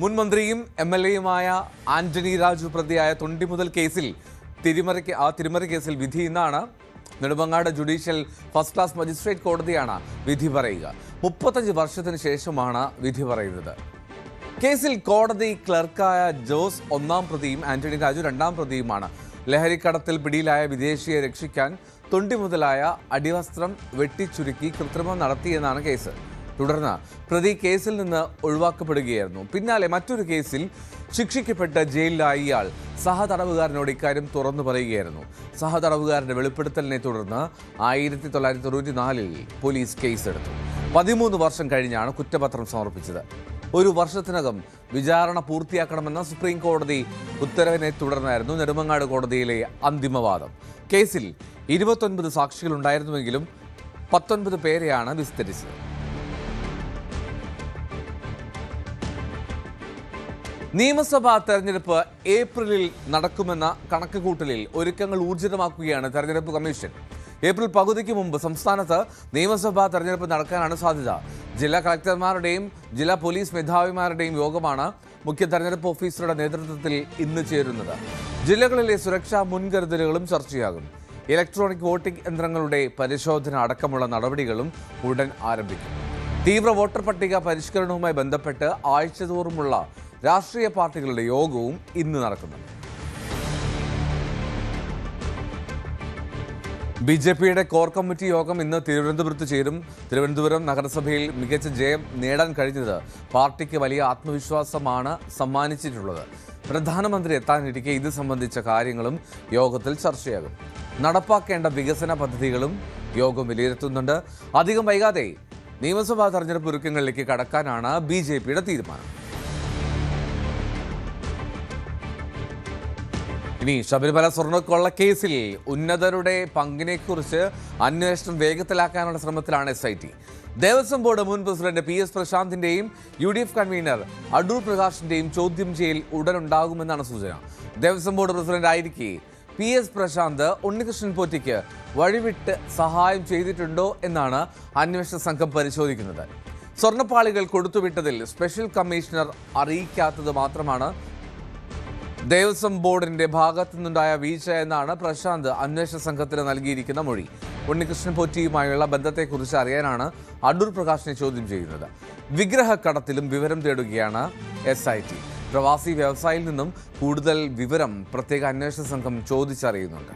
മുൻ മന്ത്രിയും M L എയുമായ ആന്റണി രാജു പ്രതിയായ തൊണ്ടി മുതൽ കേസിൽ തിരിമറിക്ക് ആ തിരിമറി കേസിൽ വിധി ഇന്നാണ്. Nedumangad judicial first class magistrate കോടതിയാണ് വിധി പറയുക. മുപ്പത്തഞ്ച് വർഷത്തിന് ശേഷമാണ് വിധി പറയുന്നത്. കേസിൽ കോടതി ക്ലർക്കായ ജോസ് ഒന്നാം പ്രതിയും ആന്റണി രാജു രണ്ടാം പ്രതിയുമാണ്. ലഹരിക്കടത്തിൽ പിടിയിലായ വിദേശിയെ രക്ഷിക്കാൻ തൊണ്ടി മുതലായ അടിവസ്ത്രം വെട്ടിച്ചുരുക്കി കൃത്രിമം നടത്തിയെന്നാണ് കേസ്. തുടർന്ന് പ്രതി കേസിൽ നിന്ന് ഒഴിവാക്കപ്പെടുകയായിരുന്നു. പിന്നാലെ മറ്റൊരു കേസിൽ ശിക്ഷിക്കപ്പെട്ട ജയിലിലായ ഇയാൾ സഹതടവുകാരനോട് ഇക്കാര്യം തുറന്നു പറയുകയായിരുന്നു. സഹതടവുകാരന്റെ വെളിപ്പെടുത്തലിനെ തുടർന്ന് ആയിരത്തി തൊള്ളായിരത്തി തൊണ്ണൂറ്റി നാലിൽ പോലീസ് കേസെടുത്തു. പതിമൂന്ന് വർഷം കഴിഞ്ഞാണ് കുറ്റപത്രം സമർപ്പിച്ചത്. ഒരു വർഷത്തിനകം വിചാരണ പൂർത്തിയാക്കണമെന്ന സുപ്രീം കോടതി ഉത്തരവിനെ തുടർന്നായിരുന്നു നെടുമങ്ങാട് കോടതിയിലെ അന്തിമവാദം. കേസിൽ ഇരുപത്തൊൻപത് സാക്ഷികളുണ്ടായിരുന്നുവെങ്കിലും പത്തൊൻപത് പേരെയാണ് വിസ്തരിച്ചത്. നിയമസഭാ തെരഞ്ഞെടുപ്പ് ഏപ്രിലിൽ നടക്കുമെന്ന കണക്കുകൂട്ടലിൽ ഒരുക്കങ്ങൾ ഊർജിതമാക്കുകയാണ് തെരഞ്ഞെടുപ്പ് കമ്മീഷൻ. ഏപ്രിൽ പകുതിക്ക് മുമ്പ് സംസ്ഥാനത്ത് നിയമസഭാ തെരഞ്ഞെടുപ്പ് നടക്കാനാണ് സാധ്യത. ജില്ലാ കളക്ടർമാരുടെയും ജില്ലാ പോലീസ് മേധാവിമാരുടെയും യോഗമാണ് മുഖ്യ തെരഞ്ഞെടുപ്പ് ഓഫീസറുടെ നേതൃത്വത്തിൽ ഇന്ന് ചേരുന്നത്. ജില്ലകളിലെ സുരക്ഷാ മുൻകരുതലുകളും ചർച്ചയാകും. ഇലക്ട്രോണിക് വോട്ടിംഗ് യന്ത്രങ്ങളുടെ പരിശോധന അടക്കമുള്ള നടപടികളും ഉടൻ ആരംഭിക്കും. തീവ്ര വോട്ടർ പട്ടിക പരിഷ്കരണവുമായി ബന്ധപ്പെട്ട് ആഴ്ചതോറുമുള്ള രാഷ്ട്രീയ പാർട്ടികളുടെ യോഗവും ഇന്ന് നടക്കുന്നുണ്ട്. ബി ജെ പിയുടെ കോർ കമ്മിറ്റി യോഗം ഇന്ന് തിരുവനന്തപുരത്ത് ചേരും. തിരുവനന്തപുരം നഗരസഭയിൽ മികച്ച ജയം നേടാൻ കഴിഞ്ഞത് പാർട്ടിക്ക് വലിയ ആത്മവിശ്വാസമാണ് സമ്മാനിച്ചിട്ടുള്ളത്. പ്രധാനമന്ത്രി എത്താനിരിക്കെ ഇത് സംബന്ധിച്ച കാര്യങ്ങളും യോഗത്തിൽ ചർച്ചയാകും. നടപ്പാക്കേണ്ട വികസന പദ്ധതികളും യോഗം വിലയിരുത്തുന്നുണ്ട്. അധികം വൈകാതെ നിയമസഭാ തെരഞ്ഞെടുപ്പ് ഒരുക്കങ്ങളിലേക്ക് കടക്കാനാണ് ബി തീരുമാനം. ഇനി ശബരിമല സ്വർണക്കൊള്ള കേസിൽ ഉന്നതരുടെ പങ്കിനെക്കുറിച്ച് അന്വേഷണം വേഗത്തിലാക്കാനുള്ള ശ്രമത്തിലാണ് S I T Devaswom board മുൻ president P S പ്രശാന്തിന്റെയും U D F convener Adoor പ്രകാശിന്റെയും ചോദ്യം ചെയ്യൽ ഉടനുണ്ടാകുമെന്നാണ് സൂചന. ദേവസ്വം ബോർഡ് പ്രസിഡന്റ് ആയിരിക്കെ പി എസ് പ്രശാന്ത് ഉണ്ണികൃഷ്ണൻ പോറ്റിക്ക് വഴിവിട്ട് സഹായം ചെയ്തിട്ടുണ്ടോ എന്നാണ് അന്വേഷണ സംഘം പരിശോധിക്കുന്നത്. സ്വർണപ്പാളികൾ കൊടുത്തുവിട്ടതിൽ സ്പെഷ്യൽ കമ്മീഷണർ അറിയിക്കാത്തത് മാത്രമാണ് ദേവസ്വം ബോർഡിന്റെ ഭാഗത്തു നിന്നുണ്ടായ വീഴ്ച എന്നാണ് പ്രശാന്ത് അന്വേഷണ സംഘത്തിന് നൽകിയിരിക്കുന്ന മൊഴി. ഉണ്ണികൃഷ്ണൻ പോറ്റിയുമായുള്ള ബന്ധത്തെക്കുറിച്ച് അറിയാനാണ് അടൂർ പ്രകാശിനെ ചോദ്യം ചെയ്യുന്നത്. വിഗ്രഹക്കടത്തിലും വിവരം തേടുകയാണ് എസ് ഐ ടി പ്രവാസി വ്യവസായിയിൽ നിന്നും കൂടുതൽ വിവരം പ്രത്യേക അന്വേഷണ സംഘം ചോദിച്ചറിയുന്നുണ്ട്.